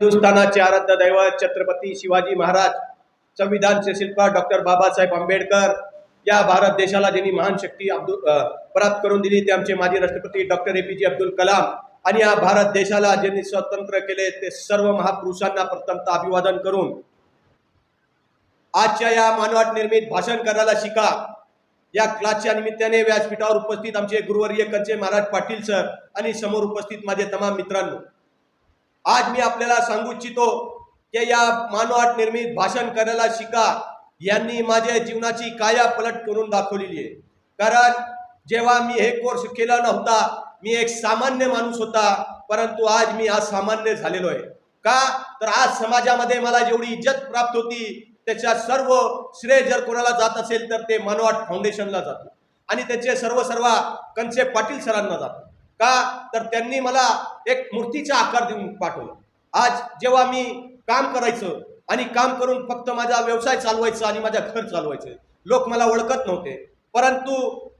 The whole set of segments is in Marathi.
हिंदुस्थानाचे आराध्य दैवत छत्रपती शिवाजी महाराज संविधानचे शिल्पकार डॉक्टर बाबासाहेब आंबेडकर या भारत देशाला ज्यांनी महान शक्ती अब्दुल प्राप्त करून दिली ते आमचे माजी राष्ट्रपती डॉक्टर ए पी जे अब्दुल कलाम आणि या भारत देशाला ज्यांनी स्वतंत्र केले ते सर्व महापुरुषांना प्रथमतः अभिवादन करून आजच्या या मानवाट निर्मित भाषण करायला शिका. या क्लासच्या निमित्ताने व्यासपीठावर उपस्थित आमचे गुरुवर्य कंचे महाराज पाटील सर आणि समोर उपस्थित माझे तमाम मित्रांनो. आज मी आपल्याला सांगू इच्छितो की या मानवाट निर्मित भाषण करायला शिका. यांनी माझ्या जीवनाची काया पलट करून दाखवलेली आहे. कारण जेव्हा मी हे कोर्स केला नव्हता मी एक सामान्य माणूस होता परंतु आज मी आज सामान्य झालेलो आहे. का? तर आज समाजामध्ये मला जेवढी इज्जत प्राप्त होती त्याच्या सर्व श्रेय जर कोणाला जात असेल तर ते मानवाट फाउंडेशनला जातो आणि त्याचे सर्व सर्व कंचे पाटील सरांना जातो का? तर त्यांनी मला एक मूर्तीचा आकार देऊन पाठवलं. आज जेव्हा मी काम करायचं आणि काम करून फक्त माझा व्यवसाय चालवायचा आणि माझ्या घर चालवायचं लोक मला ओळखत नव्हते. परंतु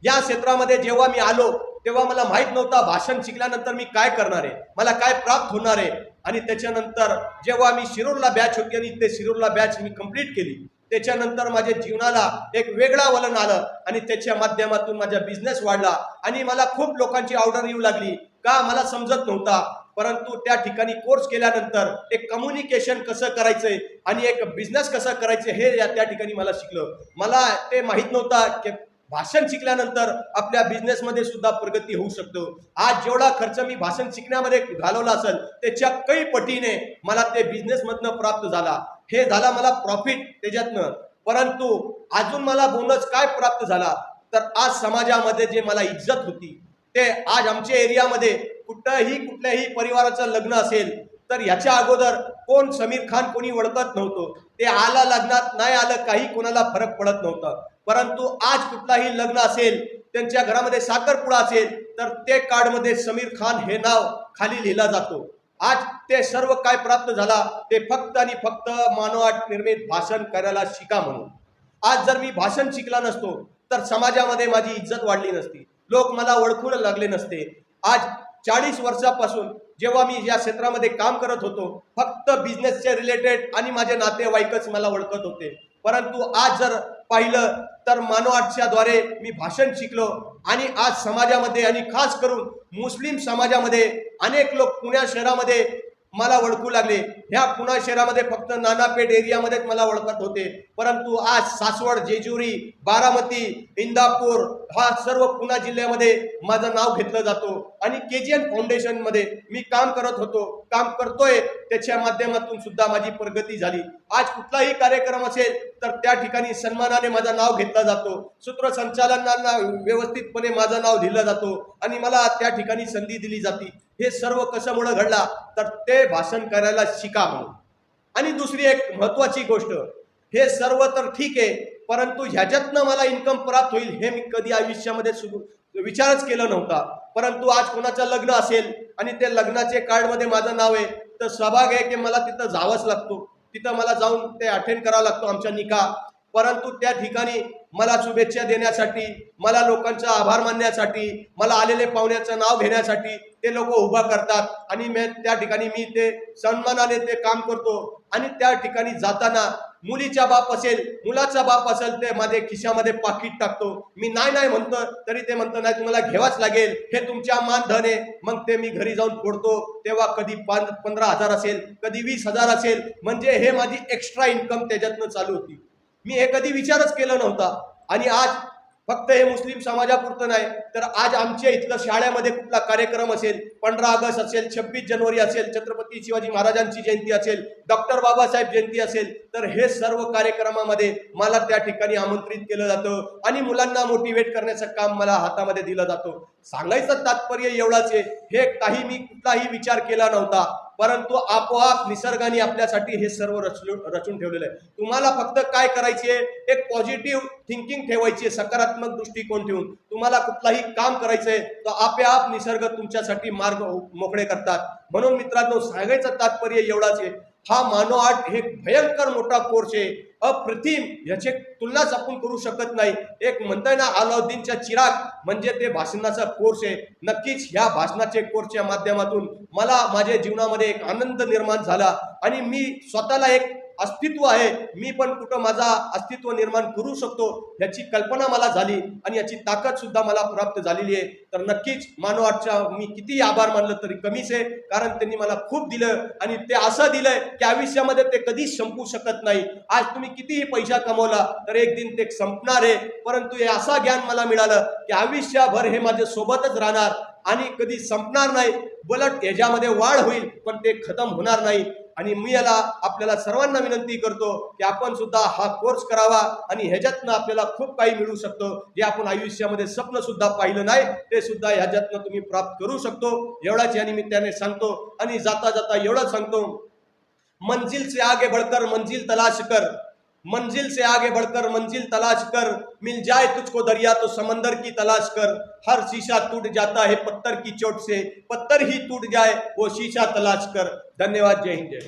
या क्षेत्रामध्ये जेव्हा मी आलो तेव्हा मला माहीत नव्हता भाषण शिकल्यानंतर मी काय करणार आहे मला काय प्राप्त होणार आहे. आणि त्याच्यानंतर जेव्हा मी शिरूरला बॅच होती आणि ते शिरूरला बॅच मी कंप्लीट केली त्याच्यानंतर माझ्या जीवनाला एक वेगळा वलन आलं आणि त्याच्या माध्यमातून माझा बिझनेस वाढला आणि मला खूप लोकांची ऑर्डर येऊ लागली. का? मला समजत नव्हता. परंतु त्या ठिकाणी कोर्स केल्यानंतर एक कम्युनिकेशन कसं करायचंय आणि एक बिझनेस कसं करायचं हे या त्या ठिकाणी मला शिकलं. मला ते माहीत नव्हता की भाषण शिकल्यानंतर आपल्या बिझनेसमध्ये सुद्धा प्रगती होऊ शकतो. आज जेवढा खर्च मी भाषण शिकण्यामध्ये घालवला असेल त्याच्या काही पटीने मला ते बिझनेसमधनं प्राप्त झाला. हे झाला मला प्रॉफिट त्याच्यातनं. परंतु अजून मला बोनस काय प्राप्त झाला? तर आज समाजामध्ये जे मला इज्जत होती ते आज आमच्या एरियामध्ये कुठंही कुठल्याही परिवाराचं लग्न असेल तर ह्याच्या अगोदर कोण समीर खान कोणी ओळखत नव्हतं. ते आला लग्नात नाही आलं काही कोणाला फरक पडत नव्हता. परंतु आज कुठलाही लग्न असेल त्यांच्या घरामध्ये साखरपुडा असेल तर ते कार्डमध्ये समीर खान हे नाव खाली लिहिला जातो. आज ते सर्व काय प्राप्त झाला ते फक्त आणि फक्त मानवाट निर्मित भाषण करायला शिका म्हणून. आज जर मी भाषण शिकला नसतो तर समाजामध्ये माझी इज्जत वाढली नसती. लोक मला ओळखून लागले नसते. आज चाळीस वर्षापासून जेव्हा मी या क्षेत्रामध्ये काम करत होतो फक्त बिझनेसचे रिलेटेड आणि माझे नातेवाईकच मला ओळखत होते. परंतु आज जर पाहिलं तर मानवाटच्या द्वारे मी भाषण शिकलो आणि आज समाजामध्ये आणि खास करून मुस्लिम समाजामध्ये अनेक लोक पुण्या शहरामध्ये मला ओळखू लागले. ह्या पुणा शहरामध्ये फक्त नानापेठ एरियामध्येच मला ओळखत होते. परंतु आज सासवड जेजुरी बारामती इंदापूर हा सर्व पुणा जिल्ह्यामध्ये माझं नाव घेतलं जातो. आणि के जी एन फाउंडेशनमध्ये मी काम करत होतो. काम करतोय. त्याच्या माध्यमातून सुद्धा माझी प्रगती झाली. आज कुठलाही कार्यक्रम असेल तर त्या ठिकाणी सन्मानाने माझं नाव घेतलं जातो. सूत्रसंचालनांना व्यवस्थितपणे माझं नाव दिलं जातो. आणि मला त्या ठिकाणी संधी दिली जाते. हे सर्व कशामुळं घडला? तर ते भाषण करायला शिका म्हणून. आणि दुसरी एक महत्वाची गोष्ट हे सर्व तर ठीक आहे परंतु ह्याच्यातनं मला इन्कम प्राप्त होईल हे मी कधी आयुष्यामध्ये सुरू विचारच केला नव्हता. परंतु आज कोणाचं लग्न असेल आणि ते लग्नाचे कार्डमध्ये माझं नाव आहे तर सहभाग आहे की मला तिथं जावंच लागतो. तिथं मला जाऊन ते अटेंड करावं लागतो आमच्या निकाह. परंतु त्या ठिकाणी मला शुभेच्छा देण्यासाठी मला लोकांचा आभार मानण्यासाठी मला आलेले पाहुण्याचं नाव घेण्यासाठी ते लोक उभा करतात. आणि मी त्या ठिकाणी मी ते सन्मानाने ते काम करतो. आणि त्या ठिकाणी जाताना मुलीचा बाप असेल मुलाचा बाप असेल ते माझे खिशामध्ये पाकिट टाकतो. मी नाही नाही म्हणतो तरी ते म्हणतं नाही तुम्हाला घ्यावाच लागेल. हे तुमच्या मानधन. आहे मग ते मी घरी जाऊन फोडतो. तेव्हा कधी पंधरा हजार असेल कधी वीस हजार असेल. म्हणजे हे माझी एक्स्ट्रा इन्कम त्याच्यातनं चालू होती. मी हे कधी विचारच केला नव्हता. आणि आज फक्त हे मुस्लिम समाजापुरतं नाही तर आज आमच्या इथलं शाळेमध्ये कुठला कार्यक्रम असेल पंधरा ऑगस्ट असेल छब्बीस जानेवारी असेल छत्रपती शिवाजी महाराजांची जयंती असेल डॉक्टर बाबासाहेब जयंती असेल तर हे सर्व कार्यक्रमामध्ये मला त्या ठिकाणी आमंत्रित केलं जातं आणि मुलांना मोटिवेट करण्याचं काम मला हातामध्ये दिलं जातं. सांगायचं तात्पर्य एवढाच आहे हे काही मी कुठलाही विचार केला नव्हता परंतु आपोआप निसर्गाने आपल्यासाठी हे सर्व रचलो रचून ठेवलेलं आहे. तुम्हाला फक्त काय करायचे एक पॉझिटिव्ह थिंकिंग ठेवायची सकारात्मक दृष्टिकोन ठेवून. तुम्हाला कुठलाही काम करायचंय तर आपोआप निसर्ग तुमच्यासाठी मार्ग मोकळे करतात. म्हणून मित्रांनो सांगायचं तात्पर्य एवढाच आहे. हा मानव आर्ट हे भयंकर मोठा कोर्स आहे. अप्रतिम याचे तुलनाच आपण करू शकत नाही. एक म्हणताय ना अलाउद्दीनच्या चिराग म्हणजे ते भाषणाचा कोर्स आहे. नक्कीच ह्या भाषणाचे कोर्सच्या माध्यमातून मला माझ्या जीवनामध्ये एक आनंद निर्माण झाला आणि मी स्वतःला एक अस्तित्व आहे. मी पण कुठं माझा अस्तित्व निर्माण करू शकतो याची कल्पना मला झाली आणि याची ताकद सुद्धा मला प्राप्त झालेली आहे. तर नक्कीच मानवाच्या मी किती आभार मानलं तरी कमीच आहे. कारण त्यांनी मला खूप दिलं आणि ते असं दिलंय की आयुष्यामध्ये ते कधीच संपू शकत नाही. आज तुम्ही कितीही पैसा कमवला तर एक दिन ते संपणार आहे. परंतु हे असा ज्ञान मला मिळालं की आयुष्यभर हे माझ्या सोबतच राहणार. आणि कधी संपणार नाही बलट याच्यामध्ये वाढ होईल पण ते खतम होणार नाही. आणि मी याला आपल्याला सर्वांना विनंती करतो की आपण सुद्धा हा कोर्स करावा आणि ह्याच्यातनं आपल्याला खूप काही मिळू शकतो. जे आपण आयुष्यामध्ये स्वप्न सुद्धा पाहिलं नाही ते सुद्धा ह्याच्यातनं तुम्ही प्राप्त करू शकतो. एवढाच या निमित्ताने सांगतो आणि जाता जाता एवढंच सांगतो. मंजिल से आगे बढ़कर मंजिल तलाश कर. मंजिल से आगे बढ़कर, मंजिल तलाश कर। मिल जाए तुझको दरिया तो समंदर की तलाश कर। हर शीशा टूट जाता है पत्थर की चोट से। पत्थर ही टूट जाए, वो शीशा तलाश कर। धन्यवाद, जय हिंद, जय